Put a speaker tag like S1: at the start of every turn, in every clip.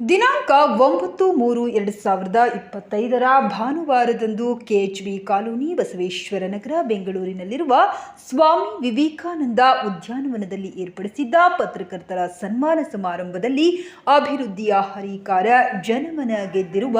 S1: ದಿನಾಂಕ ಒಂಬತ್ತು ಮೂರು ಎರಡು ಸಾವಿರದ ಇಪ್ಪತ್ತೈದರ ಭಾನುವಾರದಂದು ಕೆಎಚ್ಬಿ ಕಾಲೋನಿ ಬಸವೇಶ್ವರ ನಗರ, ಬೆಂಗಳೂರಿನಲ್ಲಿರುವ ಸ್ವಾಮಿ ವಿವೇಕಾನಂದ ಉದ್ಯಾನವನದಲ್ಲಿ ಏರ್ಪಡಿಸಿದ್ದ ಪತ್ರಕರ್ತರ ಸನ್ಮಾನ ಸಮಾರಂಭದಲ್ಲಿ ಅಭಿವೃದ್ಧಿಯ ಹರಿಕಾರ ಜನಮನ ಗೆದ್ದಿರುವ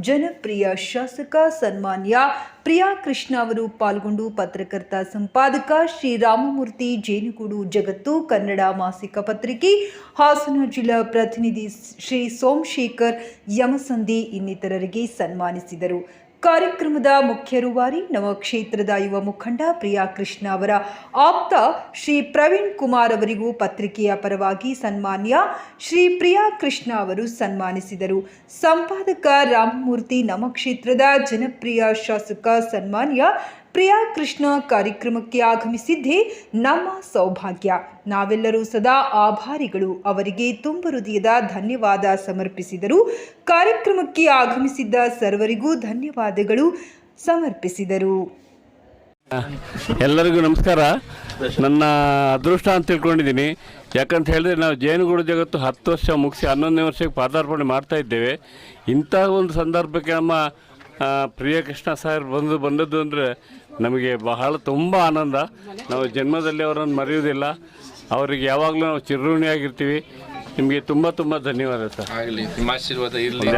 S1: ಜನಪ್ರಿಯ ಶಾಸಕ ಸನ್ಮಾನ್ಯ ಪ್ರಿಯಾ ಕೃಷ್ಣ ಅವರು ಪಾಲ್ಗೊಂಡು ಪತ್ರಕರ್ತ ಸಂಪಾದಕ ಶ್ರೀರಾಮಮೂರ್ತಿ ಜೇನುಗೂಡು ಜಗತ್ತು ಕನ್ನಡ ಮಾಸಿಕ ಪತ್ರಿಕೆ ಹಾಸನ ಜಿಲ್ಲಾ ಪ್ರತಿನಿಧಿ ಶ್ರೀ ಸೋಮಶೇಖರ್ ಯಮಸಂದಿ ಇನ್ನಿತರರಿಗೆ ಸನ್ಮಾನಿಸಿದರು. ಕಾರ್ಯಕ್ರಮದ ಮುಖ್ಯ ರೂವಾರಿ ನವಕ್ಷೇತ್ರದ ಯುವ ಮುಖಂಡ ಪ್ರಿಯಾ ಕೃಷ್ಣ ಅವರ ಆಪ್ತ ಶ್ರೀ ಪ್ರವೀಣ್ ಕುಮಾರ್ ಅವರಿಗೂ ಪತ್ರಿಕೆಯ ಪರವಾಗಿ ಸನ್ಮಾನ್ಯ ಶ್ರೀ ಪ್ರಿಯಾ ಕೃಷ್ಣ ಅವರು ಸನ್ಮಾನಿಸಿದರು. ಸಂಪಾದಕ ರಾಮಮೂರ್ತಿ ನವಕ್ಷೇತ್ರದ ಜನಪ್ರಿಯ ಶಾಸಕ ಸನ್ಮಾನ್ಯ ಪ್ರಿಯಾ ಕೃಷ್ಣ ಕಾರ್ಯಕ್ರಮಕ್ಕೆ ಆಗಮಿಸಿದ್ದೇ ನಮ್ಮ ಸೌಭಾಗ್ಯ. ನಾವೆಲ್ಲರೂ ಸದಾ ಆಭಾರಿಗಳು. ಅವರಿಗೆ ತುಂಬ ಹೃದಯದ ಧನ್ಯವಾದ ಸಮರ್ಪಿಸಿದರು. ಕಾರ್ಯಕ್ರಮಕ್ಕೆ ಆಗಮಿಸಿದ್ದ ಸರ್ವರಿಗೂ ಧನ್ಯವಾದಗಳು ಸಮರ್ಪಿಸಿದರು.
S2: ಎಲ್ಲರಿಗೂ ನಮಸ್ಕಾರ. ನನ್ನ ಅದೃಷ್ಟ ಅಂತ ತಿಳ್ಕೊಂಡಿದ್ದೀನಿ. ಯಾಕಂತ ಹೇಳಿದ್ರೆ ನಾವು ಜೇನುಗೂಡು ಜಗತ್ತು ಹತ್ತು ವರ್ಷ ಮುಗಿಸಿ ಹನ್ನೊಂದನೇ ವರ್ಷಕ್ಕೆ ಪಾದಾರ್ಪಣೆ ಮಾಡ್ತಾ ಇದ್ದೇವೆ. ಇಂಥ ಒಂದು ಸಂದರ್ಭಕ್ಕೆ ನಮ್ಮ ಪ್ರಿಯ ಕೃಷ್ಣ ಸರ್ ಬಂದು ಬಂದದ್ದು ಅಂದರೆ ನಮಗೆ ಬಹಳ ತುಂಬ ಆನಂದ. ನಾವು ಜನ್ಮದಲ್ಲಿ ಅವರನ್ನು ಮರೆಯುವುದಿಲ್ಲ. ಅವರಿಗೆ ಯಾವಾಗಲೂ ನಾವು ಚಿರಋಣಿಯಾಗಿರ್ತೀವಿ. ನಿಮಗೆ ತುಂಬ ತುಂಬ ಧನ್ಯವಾದ ಸರ್.
S3: ಆಗಲಿ ನಿಮ್ಮ ಆಶೀರ್ವಾದ ಇರಲಿ.